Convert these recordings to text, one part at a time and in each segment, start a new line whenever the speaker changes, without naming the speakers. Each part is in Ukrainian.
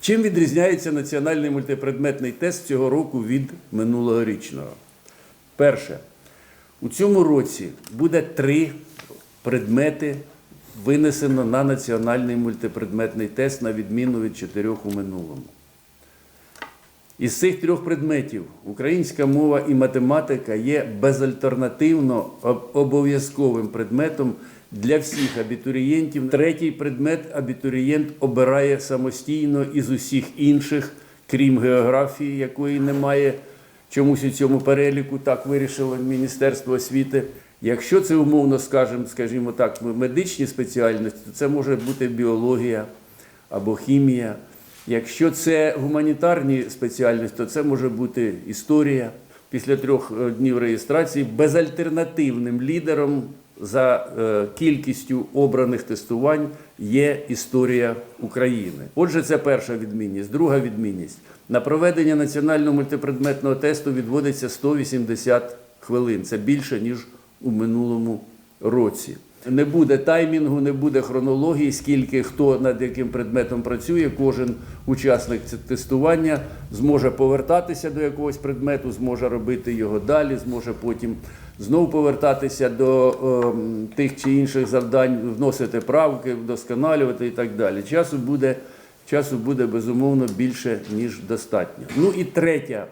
Чим відрізняється національний мультипредметний тест цього року від минулогорічного? Перше, у цьому році буде три предмети винесено на національний мультипредметний тест на відміну від чотирьох у минулому. Із цих трьох предметів українська мова і математика є безальтернативно обов'язковим предметом для всіх абітурієнтів. Третій предмет абітурієнт обирає самостійно із усіх інших, крім географії, якої немає чомусь у цьому переліку, так вирішило Міністерство освіти. Якщо це умовно скажемо, скажімо так, медичні спеціальності, то це може бути біологія або хімія. Якщо це гуманітарні спеціальності, то це може бути історія. Після трьох е, днів реєстрації безальтернативним лідером за е, кількістю обраних тестувань є історія України. Отже, це перша відмінність. Друга відмінність. На проведення національного мультипредметного тесту відводиться 180 хвилин. Це більше, ніж у минулому році. Не буде таймінгу, не буде хронології, скільки хто над яким предметом працює. Кожен учасник тестування зможе повертатися до якогось предмету, зможе робити його далі, зможе потім знову повертатися до ем, тих чи інших завдань, вносити правки, вдосконалювати і так далі. Часу буде, часу буде безумовно більше, ніж достатньо. Ну і третя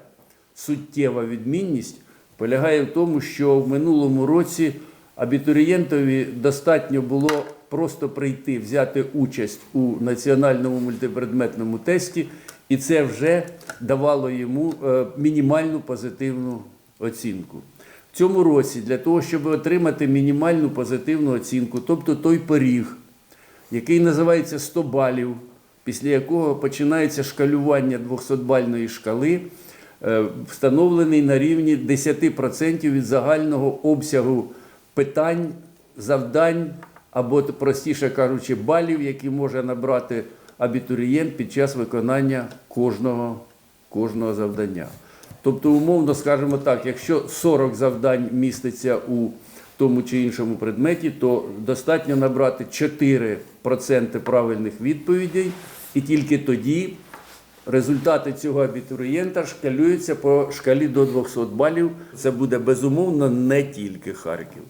суттєва відмінність полягає в тому, що в минулому році абітурієнтові достатньо було просто прийти, взяти участь у національному мультипредметному тесті, і це вже давало йому е, мінімальну позитивну оцінку. В цьому році для того, щоб отримати мінімальну позитивну оцінку, тобто той поріг, який називається 100 балів, після якого починається шкалювання 200-бальної шкали, е, встановлений на рівні 10% від загального обсягу питань, завдань або, простіше кажучи, балів, які може набрати абітурієнт під час виконання кожного, кожного завдання. Тобто, умовно скажемо так, якщо 40 завдань міститься у тому чи іншому предметі, то достатньо набрати 4% правильних відповідей, і тільки тоді результати цього абітурієнта шкалюються по шкалі до 200 балів. Це буде безумовно не тільки Харків.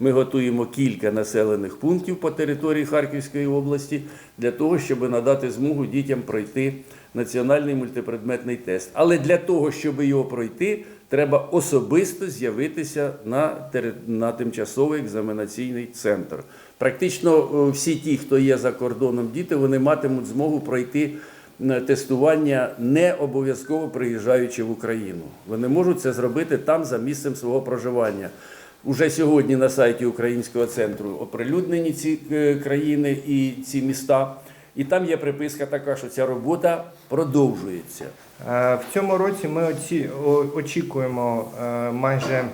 Ми готуємо кілька населених пунктів по території Харківської області для того, щоб надати змогу дітям пройти національний мультипредметний тест. Але для того, щоб його пройти, треба особисто з'явитися на, на тимчасовий екзаменаційний центр. Практично е, всі ті, хто є за кордоном діти, вони матимуть змогу пройти е, тестування не обов'язково приїжджаючи в Україну. Вони можуть це зробити там за місцем свого проживання. Уже сьогодні на сайті Українського центру оприлюднені ці е, країни і ці міста. І там є приписка така, що ця робота продовжується.
Е, В цьому році ми оці- очікуємо е, майже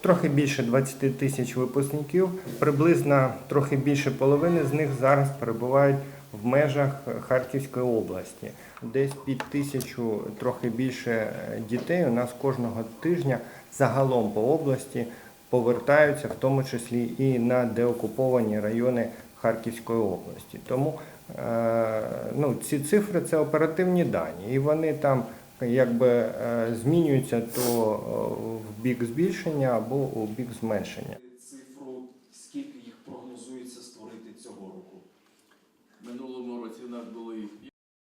трохи більше 20 тисяч випускників. Приблизно трохи більше половини з них зараз перебувають в межах Харківської області. Десь під тисячу, трохи більше дітей у нас кожного тижня загалом по області повертаються, в тому числі і на деокуповані райони Харківської області. Тому е, ну, ці цифри це оперативні дані, і вони там якби е, змінюються то е, в бік збільшення або у бік зменшення.
Цифру скільки їх прогнозується створити цього року?
Минулому році у нас було їх.